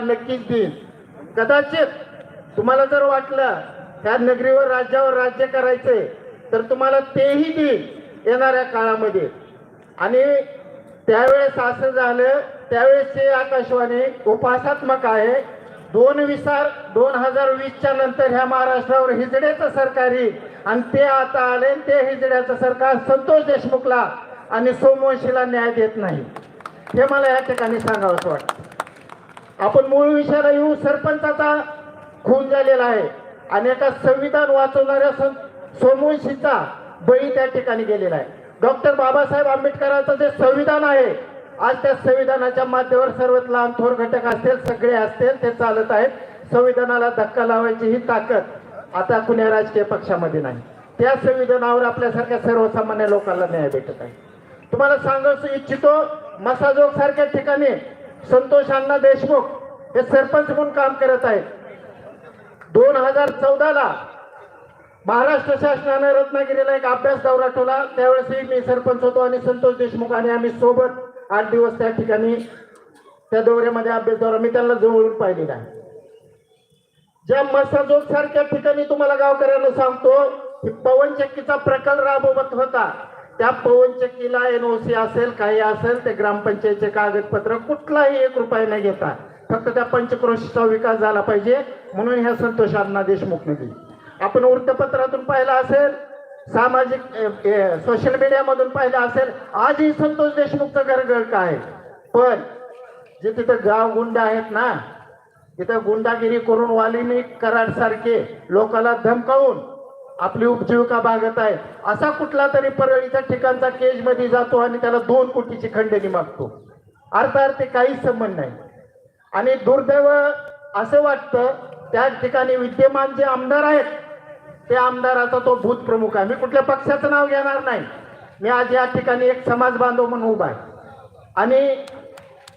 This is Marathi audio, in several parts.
नक्कीच देईन कदाचित तुम्हाला जर वाटलं ह्या नगरीवर राज्यावर राज्य करायचंय तर तुम्हाला तेही देईन येणाऱ्या काळामध्ये. आणि त्यावेळेस असं झालं त्यावेळेसचे आकाशवाणी उपासात्मक आहे. दोन विसार दोन हजार वीसच्या नंतर ह्या महाराष्ट्रावर हिजड्याचं सरकार येईल. आणि ते आता आले ते हिजड्याचं सरकार संतोष देशमुखला आणि सोमवंशीला न्याय देत नाही. हे मला या ठिकाणी सांगावंसं वाटतं. आपण मूळ विषयाला येऊ. सरपंचाचा खून झालेला आहे. आणि एका संविधान वाचवणाऱ्या सं- सोमवंशीचा बळी त्या ठिकाणी गेलेला आहे. डॉक्टर बाबासाहेब आंबेडकरांचं जे संविधान आहे आज त्या संविधानाच्या माध्यमावर सर्वात लहान थोर घटक असतील सगळे असतील ते चालत आहेत. संविधानाला धक्का लावायची ही ताकद आता कुण्या राजकीय पक्षामध्ये नाही. त्या संविधानावर आपल्यासारख्या सर्वसामान्य लोकांना न्याय भेटत आहे. तुम्हाला सांगू इच्छितो मसाजोग सारख्या ठिकाणी संतोष अण्णा देशमुख हे सरपंच म्हणून काम करत आहेत. दोन हजार चौदाला महाराष्ट्र शासनाने रत्नागिरीला एक अभ्यास दौरा ठेवला. त्यावेळेसही मी सरपंच होतो आणि संतोष देशमुख आणि आम्ही सोबत आठ दिवस त्या ठिकाणी त्या दौऱ्यामध्ये अभ्यास दौरा मी त्यांना जवळून पाहिलेला आहे. ज्या मसाजोग सारख्या ठिकाणी तुम्हाला गावकऱ्यांना सांगतो की पवनचक्कीचा प्रकार राबवत होता. त्या पवनचक्कीला एनओसी असेल काही असेल ते ग्रामपंचायतचे कागदपत्र कुठलाही एक रुपया न घेता फक्त त्या पंचक्रोशीचा विकास झाला पाहिजे. म्हणून ह्या संतोष अण्णा देशमुखने दिली. आपण वृत्तपत्रातून पाहिलं असेल सामाजिक सोशल मीडियामधून पाहिलं असेल आजही संतोष देशमुखचं घर काय? पण जे तिथं गाव गुंड आहेत ना तिथं गुंडागिरी करून वालिनी कराड सारखे लोकाला धमकावून आपली उपजीविका भागत आहे. असा कुठला तरी परळीच्या ठिकाणचा केजमध्ये जातो आणि त्याला दोन कोटीची खंडणी मागतो. अर्थार्थी काहीच संबंध नाही. आणि दुर्दैव असं वाटतं त्या ठिकाणी विद्यमान जे आमदार आहेत त्या आमदाराचा तो भूत प्रमुख आहे. मी कुठल्या पक्षाचं नाव घेणार नाही. मी आज या ठिकाणी एक समाज बांधव म्हणून उभा आहे. आणि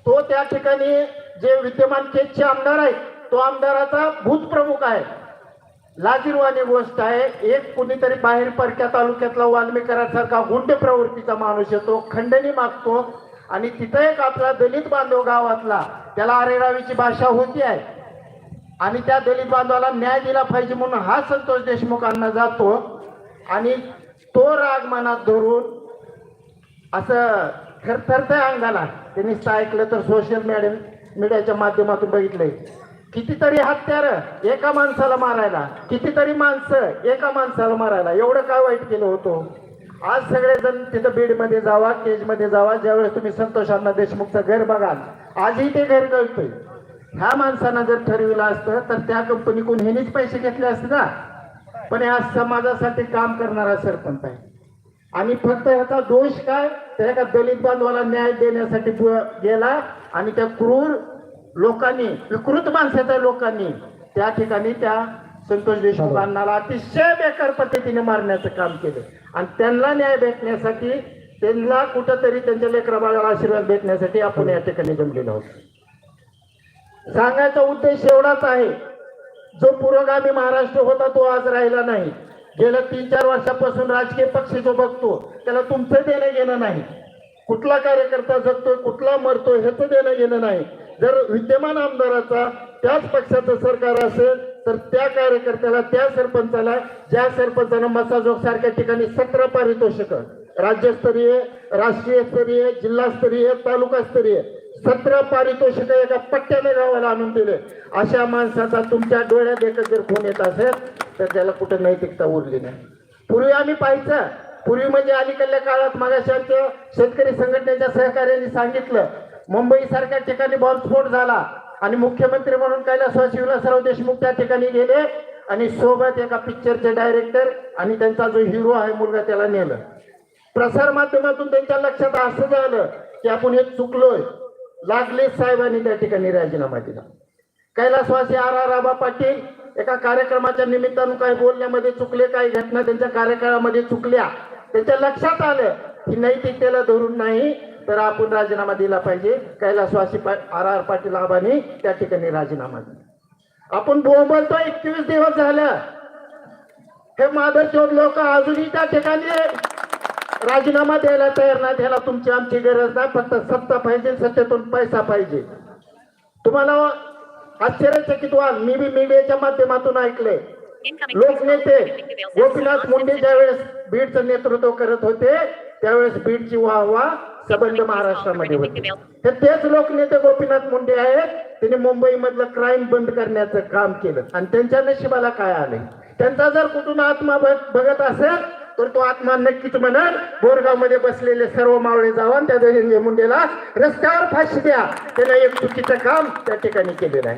तो त्या ठिकाणी जे विद्यमान केजचे आमदार आहेत तो आमदाराचा भूत प्रमुख आहे. लाजीरवाणी गोष्ट आहे. एक कुणीतरी बाहेर परक्या तालुक्यातला वाल्मिकरासारखा गुंड प्रवृत्तीचा माणूस येतो खंडणी मागतो आणि तिथं एक आपला दलित बांधव गावातला त्याला अरेरावीची भाषा होती आहे. आणि त्या दलित बांधवाला न्याय दिला पाहिजे म्हणून हा संतोष देशमुखांना जातो आणि तो राग मनात धरून असं थरथरतंय अंगाला त्यांनी ऐकलं तर सोशल मीडिया मीडियाच्या माध्यमातून बघितलंय. कितीतरी हत्यार एका माणसाला मारायला कितीतरी माणसं एका माणसाला मारायला. एवढं काय वाईट केलं होतं? आज सगळेजण तिथं बीडमध्ये जावा केजमध्ये जावा. ज्यावेळेस तुम्ही संतोष अण्णा देशमुखचं घर बघाल आजही ते घर गळतंय. ह्या माणसानं जर ठरविलं असतं तर त्या कंपनीकडून ह्यानीच पैसे घेतले असते ना? पण हा समाजासाठी काम करणारा सरपंच आहे. आणि फक्त ह्याचा दोष काय? तर एका दलित बांधवाला न्याय देण्यासाठी गेला आणि त्या क्रूर लोकांनी विकृत माणसाच्या लोकांनी त्या ठिकाणी त्या संतोष देशमुखांना अतिशय बेकार पद्धतीने मारण्याचं काम केलं. आणि त्यांना न्याय भेटण्यासाठी त्यांना कुठंतरी त्यांच्या लेकरा बाळाला आशीर्वाद भेटण्यासाठी आपण या ठिकाणी जमलेलो आहोत. सांगायचा उद्देश एवढाच आहे जो पुरोगामी महाराष्ट्र होता तो आज राहिला नाही. गेल्या तीन चार वर्षापासून राजकीय पक्ष जो बघतो त्याला तुमचं देणं घेणं नाही. कुठला कार्यकर्ता जगतोय कुठला मरतोय ह्याचं देणं घेणं नाही. जर विद्यमान आमदाराचा त्याच पक्षाचं सरकार असेल तर त्या कार्यकर्त्याला त्या सरपंचाला ज्या सरपंचानं मसाजोग सारख्या ठिकाणी सतरा पारितोषिक राज्यस्तरीय राष्ट्रीय स्तरीय जिल्हास्तरीय तालुकास्तरीय सतरा पारितोषिक एका पट्ट्याने गावाला आणून दिले. अशा माणसाचा तुमच्या डोळ्यात एकच जर खून येत असेल तर त्याला कुठे नैतिकता उरली नाही. पूर्वी आम्ही पाहायचं. पूर्वी म्हणजे अलीकडल्या काळात मागाशी आमच्या शेतकरी संघटनेच्या सहकार्याने सांगितलं मुंबई सारख्या ठिकाणी बॉम्बस्फोट झाला आणि मुख्यमंत्री म्हणून कैलासवासी विलासराव देशमुख त्या ठिकाणी गेले आणि सोबत एका पिक्चरचे डायरेक्टर आणि त्यांचा जो हिरो आहे मुलगा त्याला नेलं. प्रसार माध्यमातून त्यांच्या लक्षात असं झालं की आपण हे चुकलोय. लागले साहेबांनी त्या ठिकाणी राजीनामा दिला. कैलासवासी आर आर आबा पाटील एका कार्यक्रमाच्या निमित्तानं काही बोलण्यामध्ये चुकले काही घटना त्यांच्या कार्यकाळामध्ये चुकल्या त्यांच्या लक्षात आलं की नैतिकतेला धरून नाही. तर आपण राजीनामा दिला पाहिजे. कैलासवासी आर आर पाटील आबांनी त्या ठिकाणी राजीनामा दिला. आपण बोलतो एकवीस दिवस झालं. हे माधवचोर लोक अजूनही त्या ठिकाणी राजीनामा द्यायला तयार नाही. त्याला तुमची आमची गरज नाही. फक्त सत्ता पाहिजे सत्तेतून पैसा पाहिजे. तुम्हाला आश्चर्यचकित व्हाल मी बी मीडियाच्या माध्यमातून Incoming लोकनेते गोपीनाथ मुंडे ज्यावेळेस बीडचं नेतृत्व करत होते त्यावेळेस बीडची वाहवा सबंध महाराष्ट्रामध्ये होते. तर तेच लोकनेते गोपीनाथ मुंडे आहेत. त्यांनी मुंबई मधलं क्राईम बंद करण्याचं काम केलं. आणि त्यांच्या नशिबाला काय आलंय? त्यांचा जर कुठून आत्मा बघत असेल तर तो आत्मा नक्कीच म्हणाल बोरगावमध्ये बसलेले सर्व मावळे जावा त्या धनंजय मुंडेला रस्त्यावर फाशी द्या. त्याला एक चुकीचं काम त्या ठिकाणी केलेलं आहे.